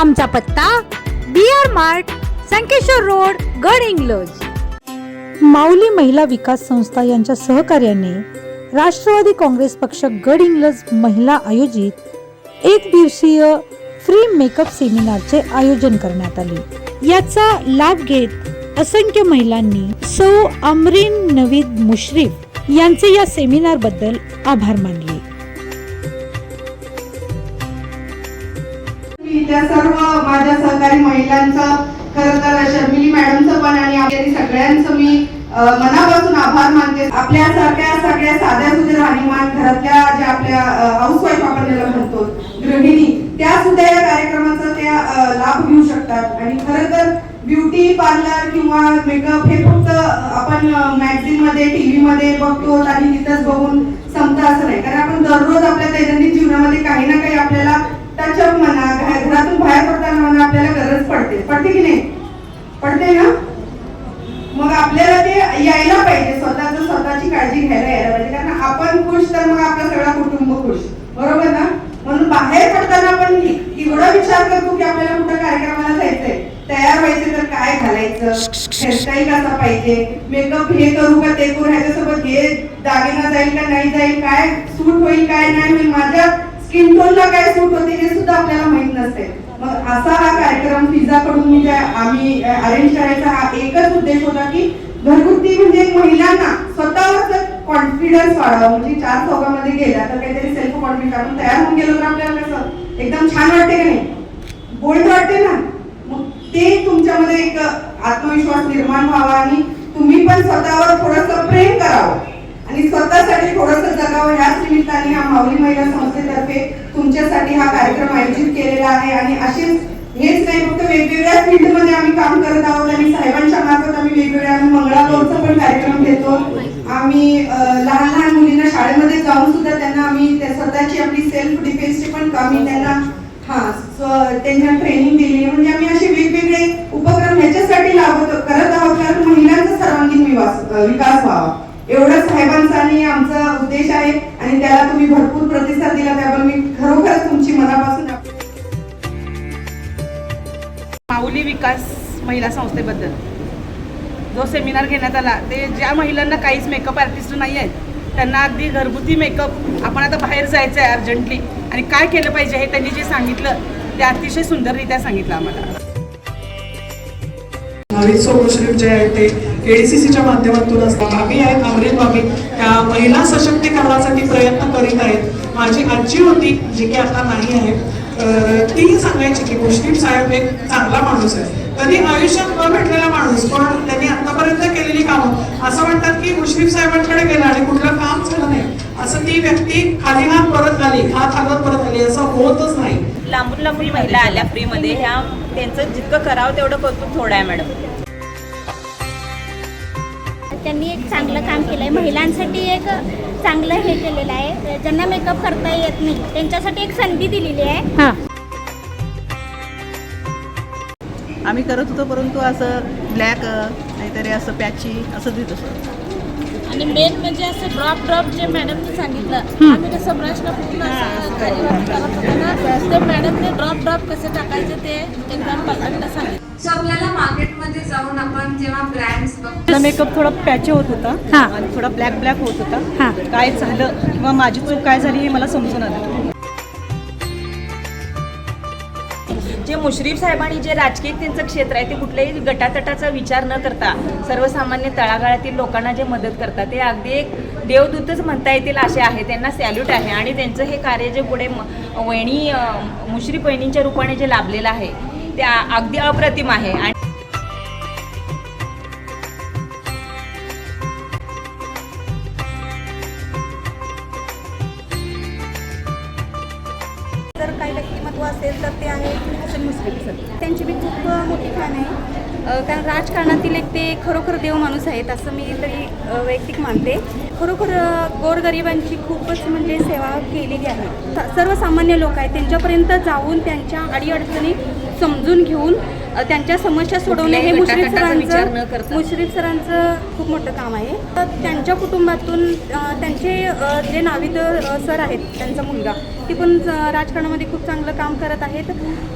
आमचा पत्ता B R mart Sankeshwar road Gadhinglaj. Mauli महिला विकास संस्था यांच्या सहकार्याने राष्ट्रवादी काँग्रेस पक्ष गड इंग्लज महिला आयोजित एक दिवसीय फ्री मेकअप सेमिनारचे आयोजन करण्यात आले. याचा लाभ घेत असंख्य महिलांनी सौ अमरीन नवीद मुश्रीफ यांचे या सेमिनारबद्दल आभार मानले. की त्या सर्व माझ्या सहकारी महिलांचं खरं तर शर्मिली मॅडमचं पण आणि आपल्या सगळ्यांचं मी मनापासून आभार मानते. आपल्यासारख्या सगळ्या साध्या सुध्या राहणीमान घरातल्या ज्या आपल्या हाऊसवाईफ आपण ज्याला म्हणतो गृहिणी त्या सुद्धा या कार्यक्रमाचा त्या लाभ घेऊ शकतात. आणि खरं तर ब्युटी पार्लर किंवा मेकअप हे फक्त आपण मॅगझिनमध्ये टीव्ही मध्ये बघतो आणि तिथंच बघून संपत असं नाही. कारण आपण दररोज आपल्या दैनंदिन जीवनामध्ये काही ना काही आपल्याला त्याच्या म्हणा घरातून बाहेर पडताना म्हणा आपल्याला गरज पडते. पडते की नाही? पडते ना? मग आपल्याला ते यायला पाहिजे स्वतःच स्वतःची काळजी घ्यायला यायला पाहिजे. कारण आपण खुश तर मग आपलं सगळा कुटुंब खुश. बरोबर ना? म्हणून बाहेर पडताना आपण एवढा विचार करतो की आपल्याला कुठं कार्यक्रमाला जायचंय. तयार व्हायचे तर काय घालायचं? हेअरस्टाईल कसा पाहिजे? मेकअप हे करू का ते करू? ह्याच्यासोबत हे दागिना जाईल का नाही जाईल? काय सूट होईल काय नाही होईल? माझ्या स्किन टोनला काय सूट होते हे सुद्धा आपल्याला माहीत नसते मग असा हा कार्यक्रम फिजाकडून कडून म्हणजे आम्ही अरेंज करायचा हा एकच उद्देश होता की घरगुती म्हणजे महिलांना स्वतःवर कॉन्फिडन्स वाढावा. म्हणजे चार चौकामध्ये गेला तर काहीतरी सेल्फ कॉन्फिडन्स आपण तयार होऊन गेलो तर आपल्याला कसं? एकदम छान वाटते का नाही? बोल्ड वाटते ना? मग ते तुमच्यामध्ये एक आत्मविश्वास निर्माण व्हावा आणि तुम्ही पण स्वतःवर थोडस प्रेम करावं. आणि स्वतःसाठी थोडस जगावं. ह्याच निमित्ताने हा माऊली महिला संस्थेत तुमच्यासाठी हा कार्यक्रम आयोजित केलेला आहे. आणि असेच हेच नाही फक्त वेगवेगळ्या फील्डमध्ये आम्ही काम करत आहोत आणि साहेबांच्या मार्फत आम्ही वेगवेगळ्या मंगळागौरचा पण कार्यक्रम घेतो. आम्ही लहान लहान मुलींना शाळेमध्ये जाऊन सुद्धा त्यांना आम्ही स्वतःची आपली सेल्फ डिफेन्सची पण आम्ही त्यांना हा त्यांना ट्रेनिंग दिली. म्हणजे आम्ही असे वेगवेगळे उपक्रम ह्याच्यासाठी लावत करत आहोत. कारण महिलांचा सर्वांगीण विकास विकास व्हावा. एवढं साहेबांचा आणि आमचा उद्देश आहे. आणि त्याला तुम्ही भरपूर प्रतिसाद दिला. त्याबद्दल मी खरोखरच तुमची मनापासून माऊली विकास महिला संस्थेबद्दल. जो सेमिनार घेण्यात आला ते ज्या महिलांना काहीच मेकअप आर्टिस्ट नाही आहेत त्यांना अगदी घरगुती मेकअप आपण आता बाहेर जायचं आहे अर्जंटली आणि काय केलं पाहिजे हे त्यांनी जे सांगितलं ते अतिशय सुंदररित्या सांगितलं आम्हाला. नाविद सोमश्रीफ जे आहेत ते. एडीसीसीच्या माध्यमातून असतात. आम्ही आहेत अमरीन भाभी त्या महिला सशक्तीकरणासाठी प्रयत्न करीत आहेत. माझी आजी होती जी की आता नाही आहे. तीही ती सांगायची की मुश्रीफ साहेब एक चांगला माणूस आहे. कधी आयुष्यात न भेटलेला माणूस पण त्यांनी आतापर्यंत केलेली कामं असं म्हणतात की मुश्रीफ साहेबांकडे गेला आणि कुठलं काम झालं नाही. असं ती व्यक्ती खाली हात परत आली हात हातात परत आली असं होतच नाही. लांबून लांबून महिला आल्या फ्रीमध्ये ह्या त्यांचं जितकं करावं तेवढं कौतुक थोडं आहे मॅडम. त्यांनी एक चांगलं काम केलं आहे महिलांसाठी एक चांगलं हे केलेलं आहे. ज्यांना मेकअप करता येत नाही त्यांच्यासाठी एक संधी दिलेली आहे. हा. आम्ही करत होतो परंतु असं ब्लॅक नाहीतरी असं पॅची असं देत असतो. आणि मेन म्हणजे असं ड्रॉप ड्रॉप जे मॅडमने सांगितलं आम्ही कसं ब्रशला असं खाली करत होतो ना ते मॅडमने ड्रॉप ड्रॉप कसे टाकायचे ते एकदम परफेक्ट सांगितलं. सो आपल्याला मार्केटमध्ये जाऊन आपण जेव्हा ब्रँड्स बघतो मेकअप थोडा पॅची होत होता. हा. आणि थोडा ब्लॅक ब्लॅक होत. होता. काय झालं किंवा माझी चूक काय झाली हे मला समजून आलं. जे मुश्रीफ साहेबांनी जे राजकीय त्यांचं क्षेत्र आहे ते कुठल्याही गटातटाचा विचार न करता सर्वसामान्य तळागाळातील लोकांना जे मदत करतात ते अगदी एक देवदूतच म्हणता येतील असे आहे. त्यांना सॅल्यूट आहे आणि त्यांचं हे कार्य जे पुढे म- मुश्रीफ वहिनींच्या रूपाने जे लाभलेलं आहे ते अगदी अप्रतिम आहे. आणि जर असेल तर ते आहे हसन मुश्रीफ सर त्यांची मी खूप मोठी फॅन आहे. कारण राजकारणातील एक ते खरोखर देव माणूस आहेत असं मी तरी वैयक्तिक मानते. खरोखर गोरगरिबांची खूपच म्हणजे सेवा केलेली आहे. स- सर्वसामान्य लोक आहेत त्यांच्यापर्यंत जाऊन त्यांच्या अडीअडचणी समजून घेऊन त्यांच्या समस्या सोडवणे हे मुश्रीफ सरांचं करता. मुश्रीफ सरांचं खूप मोठं काम आहे. तर त्यांच्या कुटुंबातून त्यांचे जे नाविद सर आहेत त्यांचा मुलगा ते पण राजकारणामध्ये खूप चांगलं काम करत आहेत.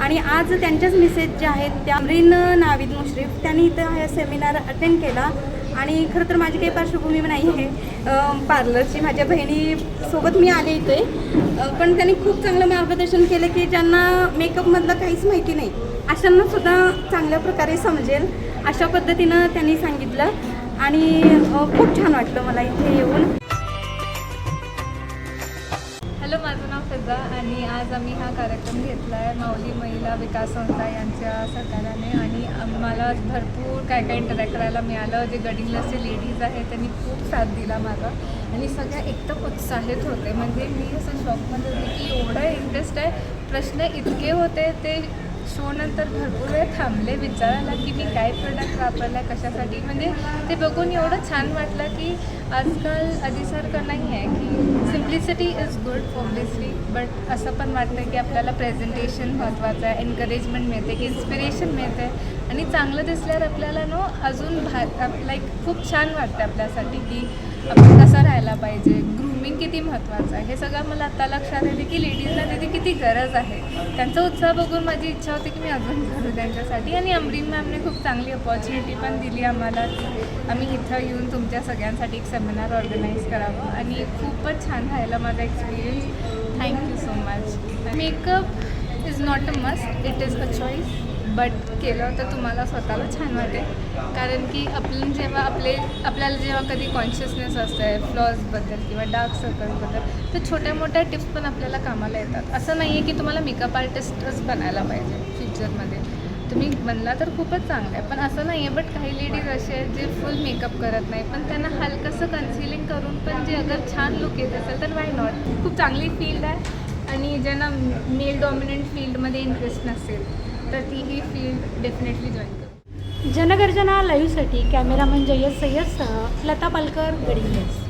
आणि आज त्यांच्याच मिसेस ज्या आहेत त्या अमरीन नाविद मुश्रीफ त्यांनी इथं हा सेमिनार अटेंड केला. आणि खरं तर माझी काही पार्श्वभूमी नाही आहे. पार्लरची माझ्या बहिणीसोबत मी आले इथे. पण त्यांनी खूप चांगलं मार्गदर्शन केलं की ज्यांना मेकअपमधलं काहीच माहिती नाही. अशांना सुद्धा चांगल्या प्रकारे समजेल. अशा पद्धतीनं त्यांनी सांगितलं. आणि खूप छान वाटलं मला इथे येऊन. हॅलो माझं नाव फिजा आणि आज आम्ही हा कार्यक्रम घेतला आहे माऊली महिला विकास संस्था यांच्या सरकाराने आणि मला भरपूर काय काय इंटरॅक्ट करायला मिळालं. जे गडिंगलाचे लेडीज आहेत त्यांनी खूप साथ दिला माझा. आणि सगळ्या एकदम उत्साहित होते. म्हणजे मी असं शॉकमध्ये होते की एवढं इंटरेस्ट आहे. प्रश्न इतके होते ते शो नंतर भरपूर वेळ थांबले विचारायला की मी काय प्रोडक्ट वापरला आहे कशासाठी? म्हणजे ते बघून एवढं छान वाटलं की आजकाल आधीसारखं नाही आहे की simplicity is good obviously but असं पण वाटतं की आपल्याला प्रेझेंटेशन महत्त्वाचं आहे एनकरेजमेंट मिळते की इन्स्पिरेशन मिळते. आणि चांगलं दिसल्यावर आपल्याला नो अजून भा लाईक खूप छान वाटतं आपल्यासाठी की आपण कसं राहायला पाहिजे ग्रुप स्विमिंग किती महत्त्वाचं आहे? हे सगळं मला आता लक्षात येते की लेडीजला त्याची किती गरज आहे. त्यांचा उत्साह बघून माझी इच्छा होती की मी अजून करू त्यांच्यासाठी. आणि अमरीन मॅमने खूप चांगली अपॉर्च्युनिटी पण दिली आम्हाला. की आम्ही इथं येऊन तुमच्या सगळ्यांसाठी एक सेमिनार ऑर्गनाईज करावं. आणि खूपच छान राहिलं माझा experience thank you so much makeup is not a must it is a choice but केलं तर तुम्हाला स्वतःला छान वाटेल. कारण की आपण जेव्हा आपले आपल्याला जेव्हा कधी कॉन्शियसनेस असते फ्लॉजबद्दल किंवा डार्क सर्कल्सबद्दल तर छोट्या मोठ्या टिप्स पण आपल्याला कामाला येतात. असं नाही आहे की तुम्हाला मेकअप आर्टिस्टच बनायला पाहिजे फ्युचरमध्ये तुम्ही बनला तर खूपच चांगलं आहे. पण असं नाही आहे बट काही लेडीज असे आहेत जे फुल मेकअप करत नाही. पण त्यांना हलकंसं कन्सिलिंग करून पण जे अगर छान लुक येत असेल तर वाय नॉट खूप चांगली फील्ड आहे. आणि ज्यांना मेल डॉमिनंट फील्डमध्ये इंटरेस्ट नसेल तर ती ही फील्ड डेफिनेटली जॉईन करू. जनगर्जना लाईव्हसाठी कॅमेरामन जय्यद सय्यदसह लता पालकर गडिंग्लस